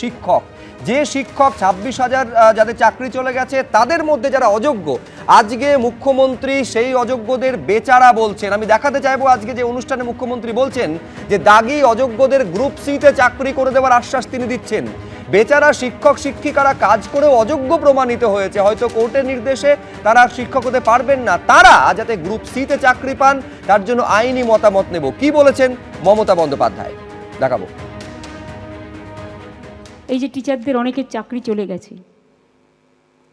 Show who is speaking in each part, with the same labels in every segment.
Speaker 1: শিক্ষক। যে শিক্ষক ছাব্বিশ হাজার যাদের চাকরি চলে গেছে, তাদের মধ্যে যারা অযোগ্য, আজকে মুখ্যমন্ত্রী সেই অযোগ্যদের বেচারা বলছেন। আমি দেখাতে চাইব আজকে যে অনুষ্ঠানে মুখ্যমন্ত্রী বলছেন যে, দাগি অযোগ্যদের গ্রুপ সিতে চাকরি করে দেওয়ার আশ্বাস তিনি দিচ্ছেন। বেচারা শিক্ষক, শিক্ষিকারা কাজ করেও অযোগ্য প্রমাণিত হয়েছে। হয়তো কোর্টের নির্দেশে তারা শিক্ষক হতে পারবেন না। তারা যাতে গ্রুপ সিতে চাকরি পান, তার জন্য আইনি মতামত নেব। কি বলেছেন মমতা বন্দ্যোপাধ্যায়? দেখাবো।
Speaker 2: এই যে টিচারদের অনেকের চাকরি চলে গেছে।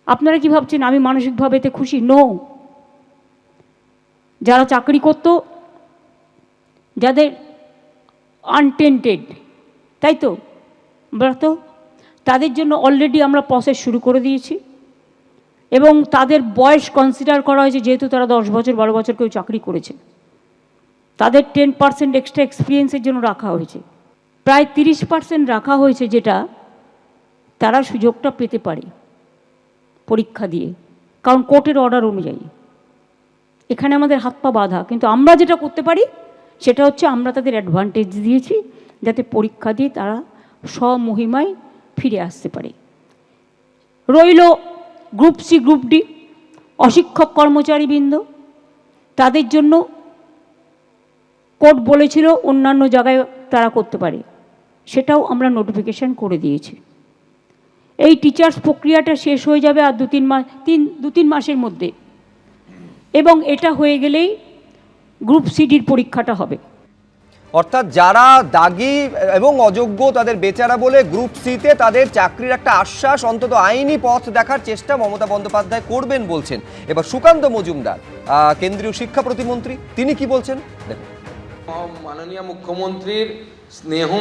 Speaker 2: আপনারা কি ভাবছেন, আমি মানসিকভাবে এতে খুশি? নো যারা চাকরি করত, যাদের আনটেন্টেড তাই তো? ব্রত তাদের জন্য অলরেডি আমরা প্রসেস শুরু করে দিয়েছি। এবং তাদের বয়স কনসিডার করা হয়েছে, যেহেতু তারা দশ বছর, বারো বছর কেউ চাকরি করেছে। তাদের টেন পার্সেন্ট এক্সট্রা এক্সপিরিয়েন্সের জন্য রাখা হয়েছে। প্রায় তিরিশ পার্সেন্ট রাখা হয়েছে যেটা তারা সুযোগটা পেতে পারে পরীক্ষা দিয়ে। কারণ কোর্টের অর্ডার অনুযায়ী। এখানে আমাদের হাত পা বাঁধা। কিন্তু আমরা যেটা করতে পারি, সেটা হচ্ছে আমরা তাদের অ্যাডভান্টেজ দিয়েছি, যাতে পরীক্ষা দিয়ে তারা স্বমহিমায় ফিরে আসতে পারে। রইল গ্রুপ সি গ্রুপ ডি অশিক্ষক কর্মচারীবৃন্দ। তাদের জন্য কোর্ট বলেছিল অন্যান্য জায়গায় তারা করতে পারে। সেটাও আমরা নোটিফিকেশন করে দিয়েছি। এই টিচার্স প্রক্রিয়াটা শেষ হয়ে যাবে আর দু তিন মাস তিন দু তিন মাসের মধ্যে। এবং এটা হয়ে গেলেই গ্রুপ সিডির পরীক্ষাটা হবে।
Speaker 1: অর্থাৎ যারা দাগি এবং অযোগ্য তাদের বেচারা বলে গ্রুপ সিতে তাদের চাকরির একটা আশ্বাস অন্তত আইনি পথ দেখার চেষ্টা মমতা বন্দ্যোপাধ্যায় করবেন বলছেন। এবার সুকান্ত মজুমদার কেন্দ্রীয় শিক্ষা প্রতিমন্ত্রী তিনি কি বলছেন? দেখুন।
Speaker 3: মাননীয় মুখ্যমন্ত্রীর স্নেহ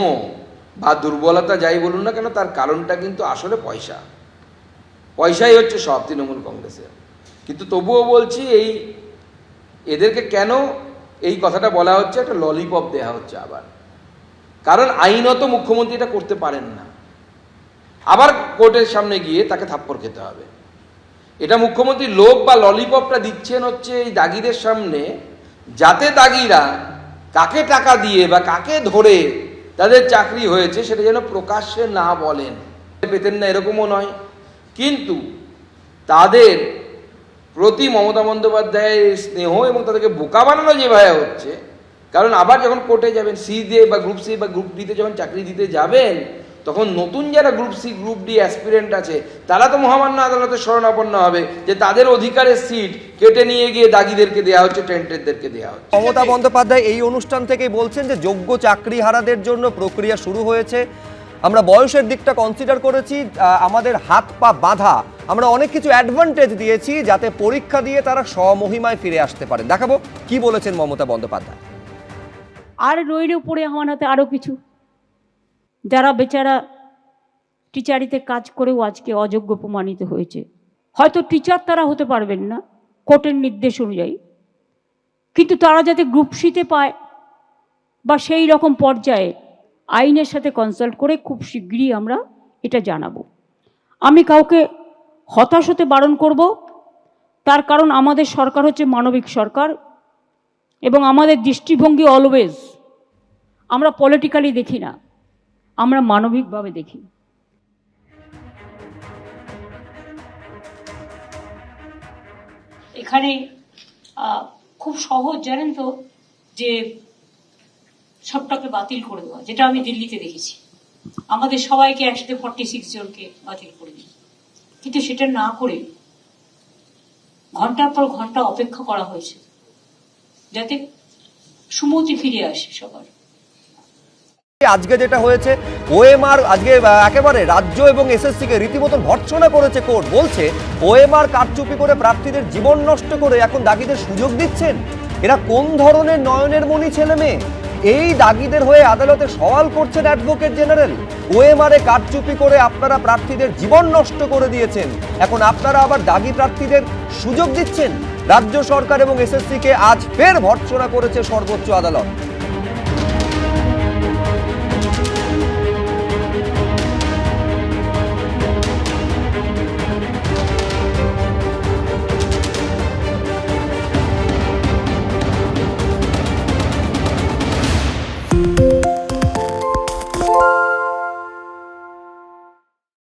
Speaker 3: বা দুর্বলতা যাই বলুন না কেন, তার কারণটা কিন্তু আসলে পয়সা। পয়সাই হচ্ছে সব তৃণমূল কংগ্রেসের। কিন্তু তবুও বলছি, এই এদেরকে কেন এই কথাটা বলা হচ্ছে, একটা ললিপপ দেওয়া হচ্ছে আবার। কারণ আইনত মুখ্যমন্ত্রী এটা করতে পারেন না। আবার কোর্টের সামনে গিয়ে তাকে থাপ্পড় খেতে হবে। এটা মুখ্যমন্ত্রী লোক বা ললিপপটা দিচ্ছেন হচ্ছে এই দাগিদের সামনে, যাতে দাগিরা কাকে টাকা দিয়ে বা কাকে ধরে তাদের চাকরি হয়েছে, সেটা যেন প্রকাশ্যে না বলেন। পেতেন না, এরকমও নয়। কিন্তু তাদের প্রতি মমতা বন্দ্যোপাধ্যায়ের স্নেহ এবং তাদেরকে বোকা বানানো যেভাবে হচ্ছে, কারণ আবার যখন কোর্টে যাবেন, সি দিয়ে বা গ্রুপ সি বা গ্রুপ ডিতে যখন চাকরি দিতে যাবেন তখন নতুন যারা group C group D aspirant আছে তারা তো মহামান্য আদালতে শরণাপন্ন হবে যে তাদের অধিকারের সিট কেটে নিয়ে গিয়ে দাগিদেরকে দেওয়া হচ্ছে টেন্টেডদেরকে দেওয়া হচ্ছে।
Speaker 1: মমতা বন্দ্যোপাধ্যায় এই অনুষ্ঠান থেকেই বলছেন যে যোগ্য চাকরি হারাদের জন্য প্রক্রিয়া শুরু হয়েছে। আমরা বয়সের দিকটা কনসিডার করেছি আমাদের হাত পা বাঁধা। আমরা অনেক কিছু অ্যাডভান্টেজ দিয়েছি যাতে পরীক্ষা দিয়ে তারা স্বমহিমায় ফিরে আসতে পারে। দেখাবো কি বলেছেন মমতা বন্দ্যোপাধ্যায়।
Speaker 2: আর রইল পড়ে আমার হাতে আরও কিছু। যারা বেচারা টিচারিতে কাজ করেও আজকে অযোগ্য প্রমাণিত হয়েছে। হয়তো টিচার তারা হতে পারবেন না, কোর্টের নির্দেশ অনুযায়ী। কিন্তু তারা যাতে গ্রুপ সিতে পায় বা সেই রকম পর্যায়ে আইনের সাথে কনসাল্ট করে খুব শীঘ্রই আমরা এটা জানাব। আমি কাউকে হতাশ হতে বারণ করব, তার কারণ আমাদের সরকার হচ্ছে মানবিক সরকার এবং আমাদের দৃষ্টিভঙ্গি অলওয়েজ আমরা পলিটিক্যালি দেখি না। আমরা মানবিকভাবে দেখি। এখানে খুব সহজ জানেন তো যে সবটাকে বাতিল করে দেওয়া, যেটা আমি দিল্লিতে দেখেছি। আমাদের সবাইকে একসাথে ফর্টি সিক্স জনকে বাতিল করে দিই কিন্তু সেটা না করে ঘণ্টার পর ঘণ্টা অপেক্ষা করা হয়েছে, যাতে সুমতি ফিরে আসে সবার।
Speaker 1: আজকে যেটা হয়েছে ওএমআর আজকে একেবারে রাজ্য এবং এসএসসি কে রীতিমতো ভর্ৎসনা করেছে কোর্ট। বলছে ওএমআর কারচুপি করে প্রার্থীদের জীবন নষ্ট করে এখন দাগিদের সুযোগ দিচ্ছেন? এরা কোন ধরনের নয়নের মণি ছেলে মেয়ে? এই দাগিদের হয়ে আদালতে সওয়াল করছেন অ্যাডভোকেট জেনারেল। ওএমআরে কারচুপি করে আপনারা প্রার্থীদের জীবন নষ্ট করে দিয়েছেন। এখন আপনারা আবার দাগি প্রার্থীদের সুযোগ দিচ্ছেন? রাজ্য সরকার এবং এসএসসি কে আজ ফের ভর্ৎসনা করেছে সর্বোচ্চ আদালত।